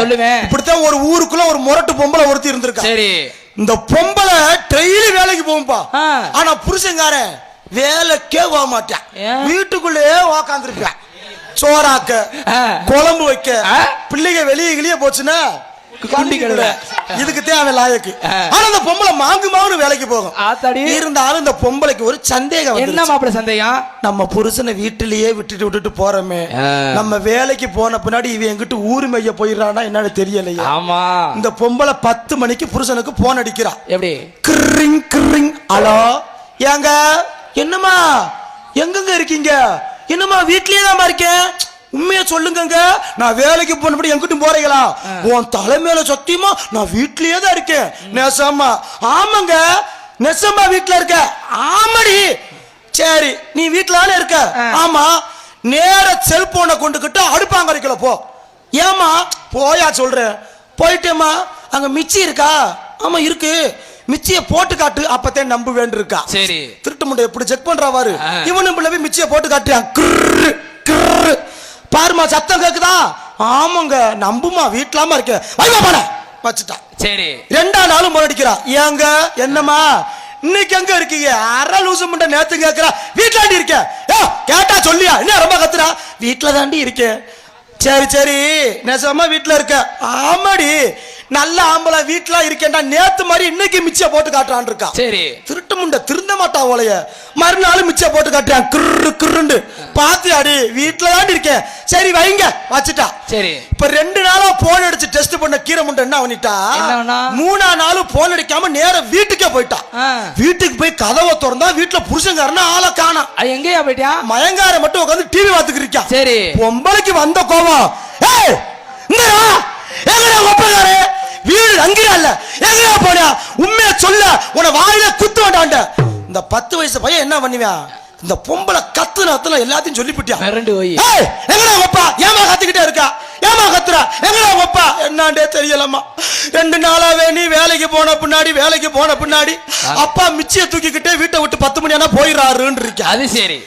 சொல்லுவேன். இப்படித்தான் ஒரு ஊருக்குள்ள ஒரு முரட்டு பொம்பளை ஒருத்தி இருந்திருக்கா சரி இந்த பொம்பளை டெய்லி வேலைக்கு போகும்பா. ஆனா புருஷங்காரன் வேலைக்கே போக மாட்டான்? வீட்டுக்குள்ளேயே உக்காந்துருப்பான் சோறாக்க. குழம்பு வைக்க. பிள்ளைங்க வெளியே கிளியே போச்சுன்னா குண்டி. இதுக்கு தேவை லாயக்கு. ஆனா அந்த பொம்பளை மாங்கு மாங்கு வேலைக்கு போகும். ஆத்தாடி. இருந்தாலும் இந்த பொம்பளைக்கு ஒரு சந்தேகம் என்ன வந்துருச்சு. மாப்பிள சந்தேகம்? நம்ம புருஷனை வீட்டிலேயே விட்டுட்டு விட்டுட்டு போறோமே. நம்ம வேலைக்கு போன பின்னாடி இவன் எங்கிட்ட ஊரு மைய போயிடறானா என்னன்னு தெரியலையே. ஆமா. இந்த பொம்பளை பத்து மணிக்கு புருஷனுக்கு போன் அடிக்கிறா. எப்படி? கிரிங் கிரிங். ஹலோ? ஏங்க? என்னம்மா? எங்கங்க இருக்கீங்க? என்னம்மா வீட்லயே தான் இருக்கேன்? உண்மையா சொல்லுங்கங்க. நான் வேலைக்கு போனபடி எங்கிட்டும் போறீங்களா? உன் தலைமையில சத்தியமா நான் வீட்லயே தான் இருக்கேன். நெசமா ஆமாங்க. நெசமா வீட்ல இருக்க. ஆமாடி. சரி நீ தானே இருக்க. ஆமா. நேர செல்போனை கொண்டுகிட்டு அடுப்பாங்கரைக்கல போ. ஏமா போயா சொல்றேன் போயிட்டேம்மா. அங்க மிச்சி இருக்கா? ஆமா இருக்கு. மிச்சிய போட்டு காட்டு அப்பத்தே நம்ப வேண்டியிருக்கா சரி. திருட்டு முண்டை எப்படி செக் பண்றாவாரு பிள்ளை போய் மிச்சிய போட்டு காட்டுறான். பாருமா சத்தம் கேக்குதா? ஆமாங்க நம்புமா வீட்லாம இருக்க. வைமா பாட வச்சுட்டான் சரி. ரெண்டா நாளும் முன்னாடிக்கிறா ஏங்க என்னம்மா? இன்னைக்கு எங்க இருக்கீங்க? அரை லூசு முண்டை நேத்து கேக்குறா. வீட்லாண்டி இருக்க. ஏ கேட்டா சொல்லியா? என்ன ரொம்ப கத்துறா? வீட்ல தாண்டி இருக்கேன் சரி சரி. நெசமா வீட்ல இருக்க. ஆமாடி. நல்ல ஆம்பளை வீட்ல இருக்கேன்டா நேத்து மாதிரி இன்னைக்கு மிச்ச போட்டு காட்டுறான் இருக்கா சரி. திருட்டு முண்டை திருந்த மாட்டா ஓலைய மறுநாள் மிச்ச போட்டு காட்டுறான். கிரு கிருண்டு பாத்தியாடி வீட்ல தாண்டி இருக்கேன் சரி வைங்க. வச்சுட்டா. சரி. இப்ப ரெண்டு நாளா போன் அடிச்சு டெஸ்ட் பண்ண கீரை முண்டை என்ன பண்ணிட்டா? மூணா நாளும் போன் அடிக்காம நேர வீட்டுக்கே போயிட்டா. ஆ. வீட்டுக்கு போய் கதவை திறந்தா வீட்டுல புருஷங்காரன ஆளை காணோம் அது எங்கேயா போயிட்டியா? மயங்கார மட்டும் உட்காந்து டிவி இருக்கான் சரி. பொம்பளைக்கு வந்த கோவம். ஏய் இந்த எங்கடா ஒப்பங்காரு வீடு அங்கேயா இல்ல. எங்கடா போனா உண்மையா சொல்ல. உன வாயில குத்து வேண்டாண்ட இந்த பத்து வயசு பையன் என்ன பண்ணுவான் இந்த பொம்பளை கத்து நேரத்துல எல்லாத்தையும் சொல்லிவிட்டியா மிரண்டு போய். ஏய் எங்கடா ஒப்பா ஏமா கத்துக்கிட்டே இருக்கா? ஏமா கத்துறா? எங்கடா ஒப்பா என்னாண்டே தெரியலம்மா. ரெண்டு நாளாவே நீ வேலைக்கு போன பின்னாடி வேலைக்கு போன பின்னாடி அப்பா மிச்சிய தூக்கிக்கிட்டே வீட்டை விட்டு பத்து மணி ஆனா போயிடுறாருன்னு இருக்கா அது சரி.